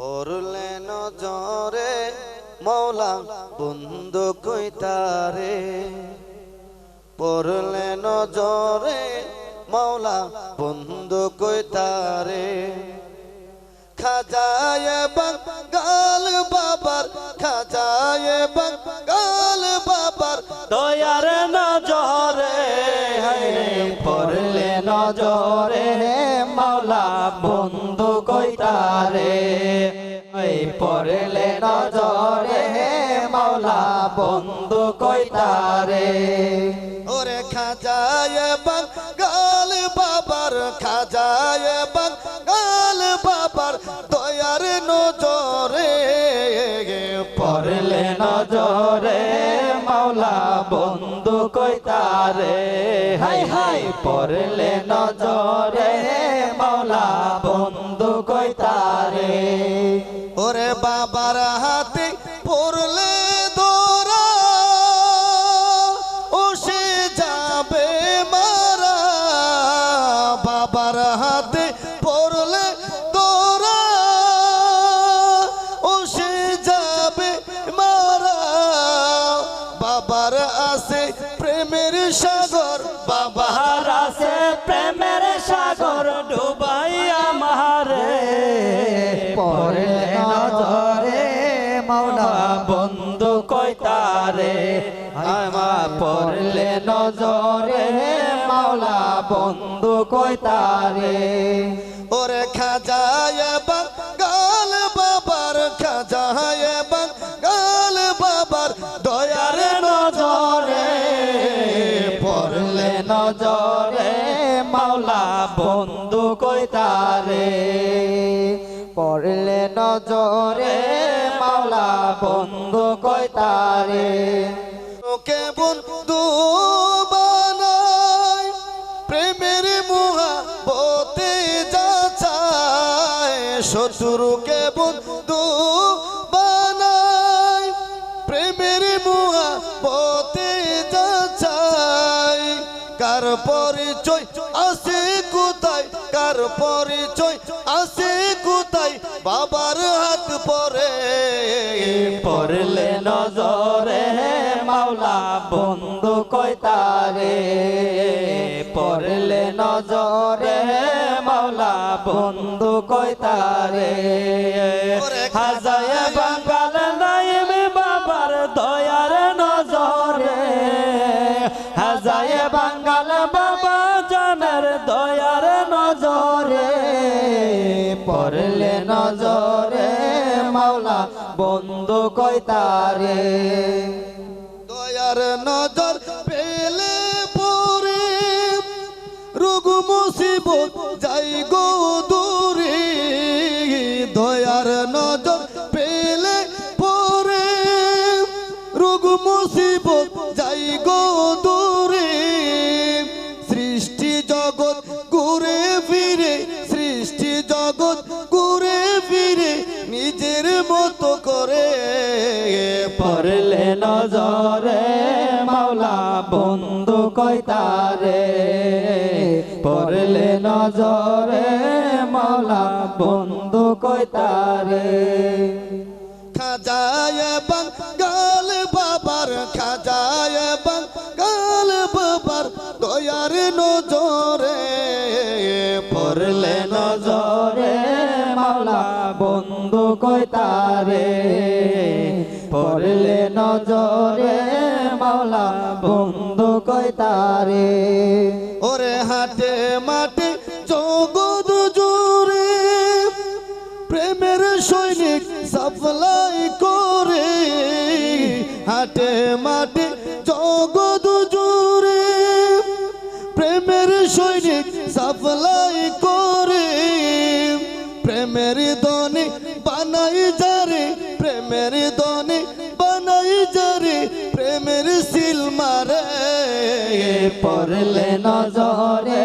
পড়লে নজরে, মৌলা বন্ধু কইতারে পড়লে নজরে, মৌলা বন্ধু কইতারে খাজায় বাঙ্গাল বাবার, খাজায় বাঙ্গাল বাবার দয়ার নজরে পড়লে নজরে মাওলা বন্ধু কইতারে ওই পড়লে নজরে মাওলা বন্ধু কইতারে ওরে খাজায় বাবার খাজায় কইতারে হাই হাই পড়লে নজরে মাওলা বন্ধু কইতারে ওরে বাবার হাতে আমা পড়লে নজরে মাওলা বন্ধু কইতারে ওরে খাজায় বাঙ্গাল বাবার খাজায় বাঙ্গাল বাবার দয়ার নজরে। পড়লে নজরে মাওলা বন্ধু কইতারে পড়লে নজরে মাওলা, বন্ধু কইতারে কে বন্ধু বানায় প্রেমের মুহা বতে যাচায় শত্রুকে বন্ধু বানায় প্রেমের মুহা বতে যাচায় কার পরিচয় আছে কোথায়? কার পরিচয় আছে কোথায়? বাবার বন্ধু কইতারে পড়লে নজরে মাওলা বন্ধু কইতারে হাজায় বাঙ্গাল নাইম বাবার দয়ার নজরে, হাজায় বাঙ্গাল বাবা জানের দয়ার নজরে, পড়লে নজরে মাওলা বন্ধু কইতারে দয়ার নজর পেলে পরে রোগ মুসিবত যাই গো মতো করে পড়লে নজরে মাওলা বন্ধু কইতারে পড়লে নজরে মাওলা বন্ধু কইতারে খাজায় বাঙ্গাল বাবার খাজায় বাঙ্গাল বাবার দয়ার নজরে বন্ধু কইতারে পড়লে নজরে মাওলা, বন্ধু কইতারে ওরে হাটে মাঠে জগৎ জোরে প্রেমের সৈনিক সাপ্লাই করে। হাটে মাঠে জগৎ জোরে প্রেমের সৈনিক সাপ্লাই করে। প্রেমের দনে বানাই যারে প্রেমের দনে বানাই যারে প্রেমের সিল মারে। পড়লে নজরে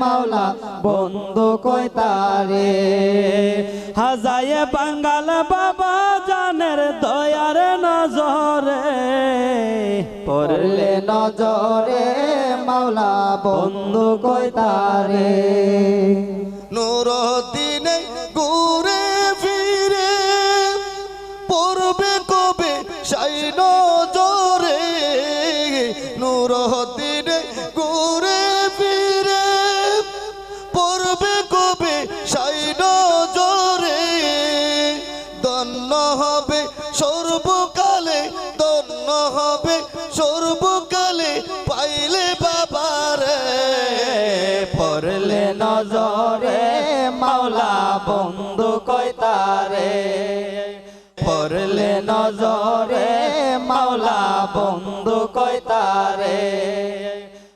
মাওলা, বন্ধু কইতারে হাজায়ে বাঙ্গাল বাবা জানের দয়ার নজরে। পড়লে নজরে মাওলা, বন্ধু কইতারে নূর চিরদিন ঘুরে ফিরে পড়বে কবে সাইন জরে। দন্ন হবে সর্বকালে দন্ন হবে সর্বকালে, পাইলে বাবারে পড়লে নজরে মাওলা বন্ধু কয়তারে নজরে মাওলা বন্ধু কয়তারে